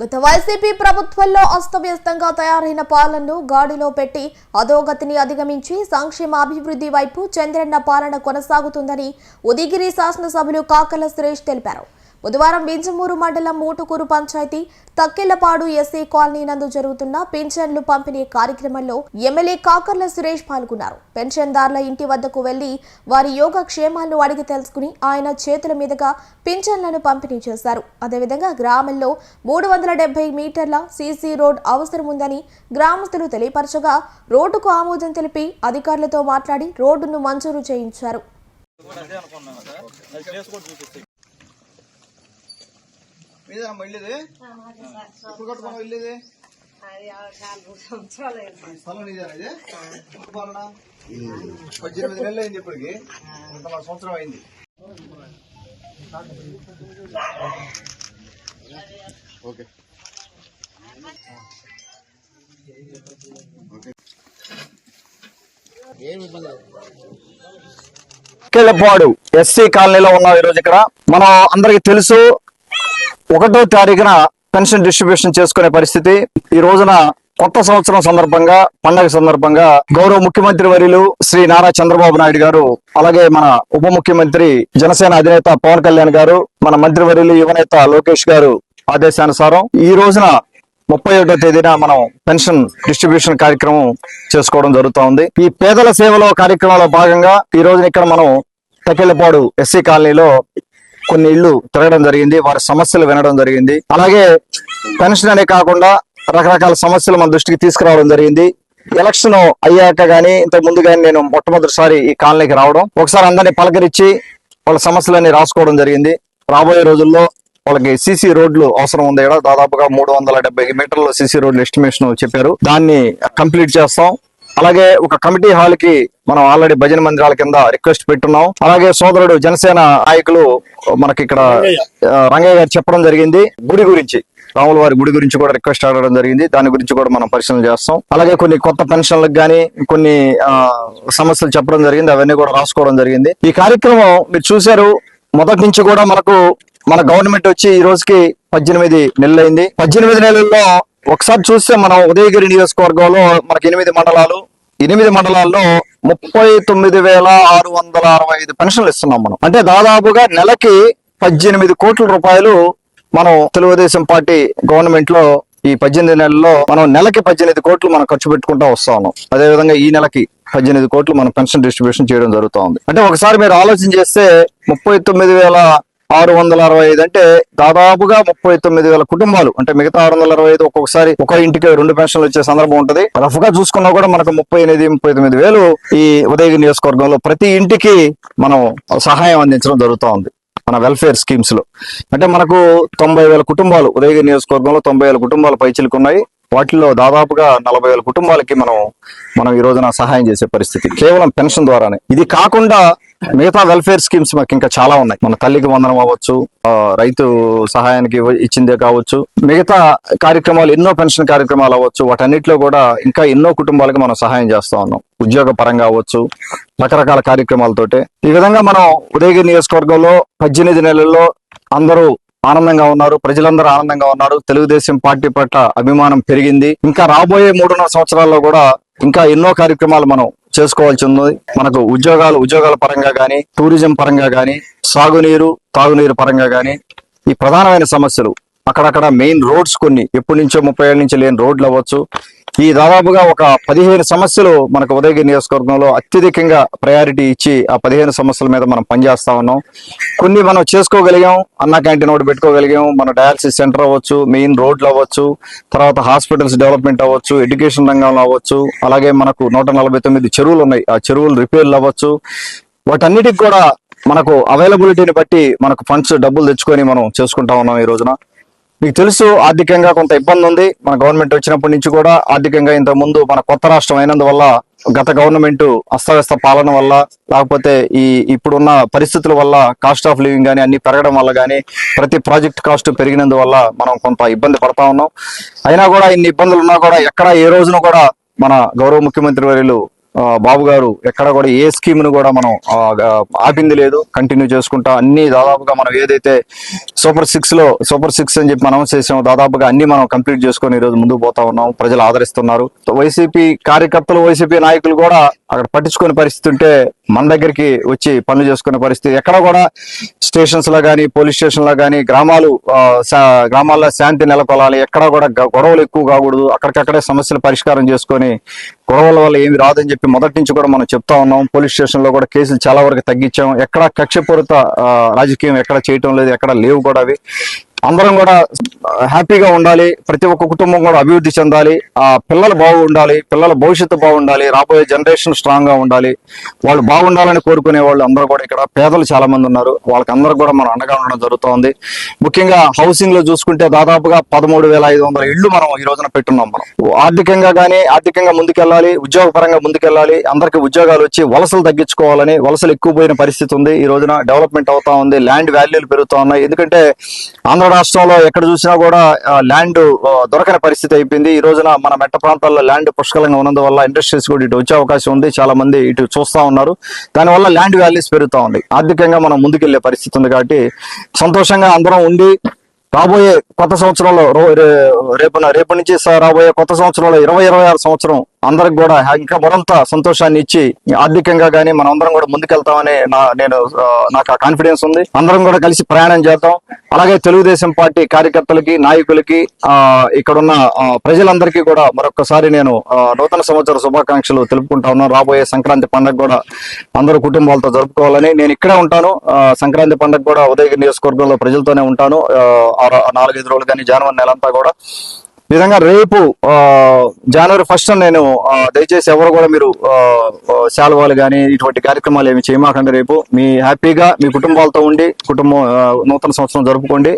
గత వైసీపీ ప్రభుత్వంలో అస్తవ్యస్తంగా తయారైన పాలనను గాడిలో పెట్టి అధోగతిని అధిగమించి సంక్షేమ అభివృద్ధి వైపు చంద్రన్న పాలన కొనసాగుతుందని ఉదిగిరి శాసనసభ్యులు కాకల సురేష్ తెలిపారు. బుధవారం బింజమూరు మండలం మూటుకూరు పంచాయతీ తక్కెళ్ళపాడు ఎస్సీ కాలనీ నందు జరుగుతున్న పింఛన్లు పంపిణీ కార్యక్రమంలో ఎమ్మెల్యే కాకర్ల సురేష్ పాల్గొన్నారు. పెన్షన్దారుల ఇంటి వద్దకు వెళ్ళి వారి యోగ క్షేమాలను అడిగి తెలుసుకుని ఆయన చేతుల మీదుగా పింఛన్లను పంపిణీ చేశారు. అదేవిధంగా గ్రామంలో మూడు వందల డెబ్బై మీటర్ల సీసీ రోడ్ అవసరం ఉందని గ్రామస్తులు తెలియపరచగా రోడ్డుకు ఆమోదం తెలిపి అధికారులతో మాట్లాడి రోడ్డును మంజూరు చేయించారు. మీదేనా వెళ్ళేది ఎప్పుడు కట్టుకున్నావు అయింది. స్థలం నీదేనా ఇది? ఎప్పుడు పాలన పద్దెనిమిది నెలలు అయింది ఇప్పటికి. సంవత్సరం అయింది. ఓకే. ఎస్సీ కాలనీలో ఉన్నాం ఈ రోజు ఇక్కడ. మనం అందరికి తెలుసు ఒకటో తారీఖున పెన్షన్ డిస్ట్రిబ్యూషన్ చేసుకునే పరిస్థితి. ఈ రోజున కొత్త సంవత్సరం సందర్భంగా పండగ సందర్భంగా గౌరవ ముఖ్యమంత్రి వర్యులు శ్రీ నారా చంద్రబాబు నాయుడు గారు అలాగే మన ఉప ముఖ్యమంత్రి జనసేన అధినేత పవన్ కళ్యాణ్ గారు మన మంత్రి వర్యులు యువనేత లోకేష్ గారు ఆదేశానుసారం ఈ రోజున ముప్పై ఒకటో తేదీన మనం పెన్షన్ డిస్ట్రిబ్యూషన్ కార్యక్రమం చేసుకోవడం జరుగుతూ ఉంది. ఈ పేదల సేవలో కార్యక్రమంలో భాగంగా ఈ రోజున ఇక్కడ మనం తకెళ్ళపాడు ఎస్సీ కాలనీలో కొన్ని ఇళ్ళు తిరగడం జరిగింది వారి సమస్యలు వినడం జరిగింది. అలాగే పెన్షన్ అనే కాకుండా రకరకాల సమస్యలు మన దృష్టికి తీసుకురావడం జరిగింది. ఎలక్షన్ అయ్యాక గానీ ఇంతకు ముందు గానీ నేను మొట్టమొదటిసారి ఈ కాలనీకి రావడం ఒకసారి అందరినీ పలకరించి వాళ్ళ సమస్యలన్నీ రాసుకోవడం జరిగింది. రాబోయే రోజుల్లో వాళ్ళకి సిసి రోడ్లు అవసరం ఉంది ఇక్కడ దాదాపుగా మూడు వందల డెబ్బై మీటర్ల సీసీ రోడ్లు ఎస్టిమేషన్ చెప్పారు. దాన్ని కంప్లీట్ చేస్తాం. అలాగే ఒక కమిటీ హాల్కి మనం ఆల్రెడీ భజన మందిరాల కింద రిక్వెస్ట్ పెట్టున్నాం. అలాగే సోదరుడు జనసేన నాయకులు మనకి ఇక్కడ రంగయ్య. గారు చెప్పడం జరిగింది. గుడి గురించి రాముల వారి గుడి గురించి కూడా రిక్వెస్ట్ అడగడం జరిగింది. దాని గురించి కూడా మనం పరిశీలన చేస్తాం. అలాగే కొన్ని కొత్త పెన్షన్లకు గానీ కొన్ని సమస్యలు చెప్పడం జరిగింది. అవన్నీ కూడా రాసుకోవడం జరిగింది. ఈ కార్యక్రమం మీరు చూశారు. మొదటి నుంచి కూడా మనకు మన గవర్నమెంట్ వచ్చి ఈ రోజుకి పద్దెనిమిది నెలలైంది. పద్దెనిమిది నెలల్లో ఒకసారి చూస్తే మనం ఉదయగిరి నియోజకవర్గంలో మనకి ఎనిమిది మండలాలు ఎనిమిది మండలాల్లో ముప్పై తొమ్మిది వేల ఆరు వందల అరవై ఐదు పెన్షన్లు ఇస్తున్నాం మనం. అంటే దాదాపుగా నెలకి పద్దెనిమిది కోట్ల రూపాయలు మనం తెలుగుదేశం పార్టీ గవర్నమెంట్లో ఈ పద్దెనిమిది నెలల్లో మనం నెలకి పద్దెనిమిది కోట్లు మనం ఖర్చు పెట్టుకుంటా వస్తా ఉన్నాం. అదే విధంగా ఈ నెలకి పద్దెనిమిది కోట్లు మనం పెన్షన్ డిస్ట్రిబ్యూషన్ చేయడం జరుగుతుంది. అంటే ఒకసారి మీరు ఆలోచన చేస్తే ముప్పై తొమ్మిది వేల ఆరు వందల అరవై ఐదు అంటే దాదాపుగా ముప్పై తొమ్మిది వేల కుటుంబాలు. అంటే మిగతా ఆరు వందల అరవై ఐదు ఒక్కొక్కసారి ఒక ఇంటికి రెండు పెన్షన్లు వచ్చే సందర్భం ఉంటుంది. రఫ్గా చూసుకున్నా కూడా మనకు ముప్పై ఎనిమిది ముప్పై తొమ్మిది వేలు ఈ ఉదయగిరి నియోజకవర్గంలో ప్రతి ఇంటికి మనం సహాయం అందించడం జరుగుతూ ఉంది మన వెల్ఫేర్ స్కీమ్స్లో. అంటే మనకు తొంభై వేల కుటుంబాలు ఉదయగిరి నియోజకవర్గంలో తొంభై వేల కుటుంబాలు పైచిలకు ఉన్నాయి వాటిలో దాదాపుగా నలభై వేల కుటుంబాలకి మనం మనం ఈ రోజున సహాయం చేసే పరిస్థితి. కేవలం పెన్షన్ ద్వారానే. ఇది కాకుండా మిగతా వెల్ఫేర్ స్కీమ్స్ మాకు ఇంకా చాలా ఉన్నాయి. మన తల్లికి వందనం అవ్వచ్చు రైతు సహాయానికి ఇచ్చిందే కావచ్చు. మిగతా కార్యక్రమాలు ఎన్నో పెన్షన్ కార్యక్రమాలు అవ్వచ్చు. వాటన్నిటిలో కూడా ఇంకా ఎన్నో కుటుంబాలకు మనం సహాయం చేస్తా ఉన్నాం. ఉద్యోగ పరంగా అవ్వచ్చు రకరకాల కార్యక్రమాలతోటే ఈ విధంగా మనం ఉదయగిరి నియోజకవర్గంలో పద్దెనిమిది నెలల్లో అందరూ ఆనందంగా ఉన్నారు. ప్రజలందరూ ఆనందంగా ఉన్నారు. తెలుగుదేశం పార్టీ పట్ల అభిమానం పెరిగింది. ఇంకా రాబోయే మూడున్నర సంవత్సరాల్లో కూడా ఇంకా ఎన్నో కార్యక్రమాలు మనం చేసుకోవాల్సి ఉంది మనకు ఉద్యోగాలు ఉద్యోగాల పరంగా కానీ టూరిజం పరంగా కానీ సాగునీరు తాగునీరు పరంగా కానీ ఈ ప్రధానమైన సమస్యలు. అక్కడక్కడ మెయిన్ రోడ్స్ కొన్ని ఎప్పటి నుంచో ముప్పై ఏళ్ళ నుంచి లేని రోడ్లు అవ్వచ్చు. ఈ దాదాపుగా ఒక పదిహేను సమస్యలు మనకు ఉదయగిరి నియోజకవర్గంలో అత్యధికంగా ప్రయారిటీ ఇచ్చి ఆ పదిహేను సమస్యల మీద మనం పనిచేస్తా ఉన్నాం. కొన్ని మనం చేసుకోగలిగాం అన్న క్యాంటీన్ ఒకటి పెట్టుకోగలిగాం మన డయాలసిస్ సెంటర్ అవ్వచ్చు మెయిన్ రోడ్లు అవ్వచ్చు తర్వాత హాస్పిటల్స్ డెవలప్మెంట్ అవ్వచ్చు ఎడ్యుకేషన్ రంగంలో అవ్వచ్చు అలాగే మనకు నూట నలభై తొమ్మిది చెరువులు ఉన్నాయి. ఆ చెరువులు రిపేర్లు అవ్వచ్చు. వాటన్నిటికి కూడా మనకు అవైలబిలిటీని బట్టి మనకు ఫండ్స్ డబ్బులు తెచ్చుకొని మనం చేసుకుంటా ఉన్నాం ఈ రోజున. మీకు తెలుసు ఆర్థికంగా కొంత ఇబ్బంది ఉంది. మన గవర్నమెంట్ వచ్చినప్పటి నుంచి కూడా ఆర్థికంగా ఇంత ముందు మన కొత్త రాష్ట్రం అయినందువల్ల గత గవర్నమెంట్ అస్తవ్యస్త పాలన వల్ల లేకపోతే ఈ ఇప్పుడున్న పరిస్థితుల వల్ల కాస్ట్ ఆఫ్ లివింగ్ కానీ అన్ని పెరగడం వల్ల కానీ ప్రతి ప్రాజెక్ట్ కాస్ట్ పెరిగినందువల్ల మనం కొంత ఇబ్బంది పడతా ఉన్నాం. అయినా కూడా ఇన్ని ఇబ్బందులు ఉన్నా కూడా ఎక్కడ ఏ రోజున కూడా మన గౌరవ ముఖ్యమంత్రి వర్యులు బాబు గారు ఎక్కడ కూడా ఏ స్కీమ్ను కూడా మనం ఆపింది లేదు. కంటిన్యూ చేసుకుంటా. అన్ని దాదాపుగా మనం ఏదైతే సూపర్ సిక్స్లో సూపర్ సిక్స్ అని చెప్పి మనం చేసాం దాదాపుగా అన్ని మనం కంప్లీట్ చేసుకొని ఈ రోజు ముందుకు పోతా ఉన్నాం. ప్రజలు ఆదరిస్తున్నారు. వైసీపీ కార్యకర్తలు వైసీపీ నాయకులు కూడా అక్కడ పట్టించుకునే పరిస్థితి ఉంటే మన దగ్గరికి వచ్చి పనులు చేసుకునే పరిస్థితి. ఎక్కడ కూడా స్టేషన్స్లో కానీ పోలీస్ స్టేషన్లో కానీ గ్రామాలు గ్రామాల్లో శాంతి నెలకొలాలి. ఎక్కడ కూడా గ- గొడవలు ఎక్కువ కాకూడదు. అక్కడికక్కడే సమస్యలు పరిష్కారం చేసుకొని గొడవల వల్ల ఏమి రాదని చెప్పి మొదటి నుంచి కూడా మనం చెప్తా ఉన్నాం. పోలీస్ స్టేషన్లో కూడా కేసులు చాలా వరకు తగ్గించాం. ఎక్కడ కక్షపూరిత రాజకీయం ఎక్కడ చేయటం లేదు ఎక్కడ లేవు కూడా అవి. అందరం కూడా హ్యాపీగా ఉండాలి. ప్రతి ఒక్క కుటుంబం కూడా అభివృద్ధి చెందాలి. ఆ పిల్లలు బాగుండాలి. పిల్లల భవిష్యత్తు బాగుండాలి. రాబోయే జనరేషన్ స్ట్రాంగ్గా ఉండాలి. వాళ్ళు బాగుండాలని కోరుకునే వాళ్ళు అందరూ కూడా ఇక్కడ. పేదలు చాలా మంది ఉన్నారు. వాళ్ళకి అందరూ కూడా మనం అండగా ఉండడం జరుగుతోంది. ముఖ్యంగా హౌసింగ్లో చూసుకుంటే దాదాపుగా పదమూడు వేల ఐదు వందల ఇళ్ళు మనం ఈ రోజున పెట్టున్నాం మనం. ఆర్థికంగా కానీ ఆర్థికంగా ముందుకెళ్ళాలి. ఉద్యోగ పరంగా ముందుకెళ్ళాలి. అందరికి ఉద్యోగాలు వచ్చి వలసలు తగ్గించుకోవాలని వలసలు ఎక్కువ పోయిన పరిస్థితి ఉంది. ఈ రోజున డెవలప్మెంట్ అవుతా ఉంది. ల్యాండ్ వాల్యూలు పెరుగుతా ఉన్నాయి. ఎందుకంటే ఆంధ్ర రాష్ట్రంలో ఎక్కడ చూసినా కూడా ల్యాండ్ దొరకని పరిస్థితి అయిపోయింది. ఈ రోజున మన మెట్ట ప్రాంతాల్లో ల్యాండ్ పుష్కలంగా ఉన్నందువల్ల ఇండస్ట్రీస్ కూడా ఇటు వచ్చే అవకాశం ఉంది. చాలా మంది ఇటు చూస్తా ఉన్నారు. దానివల్ల ల్యాండ్ వాల్యూస్ పెరుగుతా ఉంది. ఆర్థికంగా మనం ముందుకెళ్ళే పరిస్థితి ఉంది కాబట్టి సంతోషంగా అందరం ఉండి రాబోయే కొత్త సంవత్సరంలో రో- రే- రేపున రేపు నుంచి రాబోయే కొత్త సంవత్సరంలో ఇరవై ఇరవై ఆరు సంవత్సరం అందరికి కూడా ఇంకా మరింత సంతోషాన్ని ఇచ్చి ఆర్థికంగా గానీ మనం అందరం కూడా ముందుకెళ్తామని నా నేను నాకు ఆ కాన్ఫిడెన్స్ ఉంది. అందరం కూడా కలిసి ప్రయాణం చేద్దాం. అలాగే తెలుగుదేశం పార్టీ కార్యకర్తలకి నాయకులకి ఆ ఇక్కడున్న ఆ, ప్రజలందరికీ కూడా మరొకసారి నేను ఆ, నూతన సంవత్సర శుభాకాంక్షలు తెలుపుకుంటా ఉన్నాను. రాబోయే సంక్రాంతి పండుగ కూడా అందరూ కుటుంబాలతో జరుపుకోవాలని నేను ఇక్కడే ఉంటాను. ఆ, సంక్రాంతి పండుగ కూడా ఉదయగిరి నియోజకవర్గంలో ప్రజలతోనే ఉంటాను. నాలుగైదు రోజులు కానీ జనవరి నెలంతా కూడా ఈ విధంగా రేపు జనవరి ఫస్ట్ నేను దయచేసి ఎవరు కూడా మీరు శాలువాలు కానీ ఇటువంటి కార్యక్రమాలు ఏమి చేయమాకండి రేపు. మీ హ్యాపీగా మీ కుటుంబాలతో ఉండి కుటుంబం నూతన సంవత్సరం జరుపుకోండి.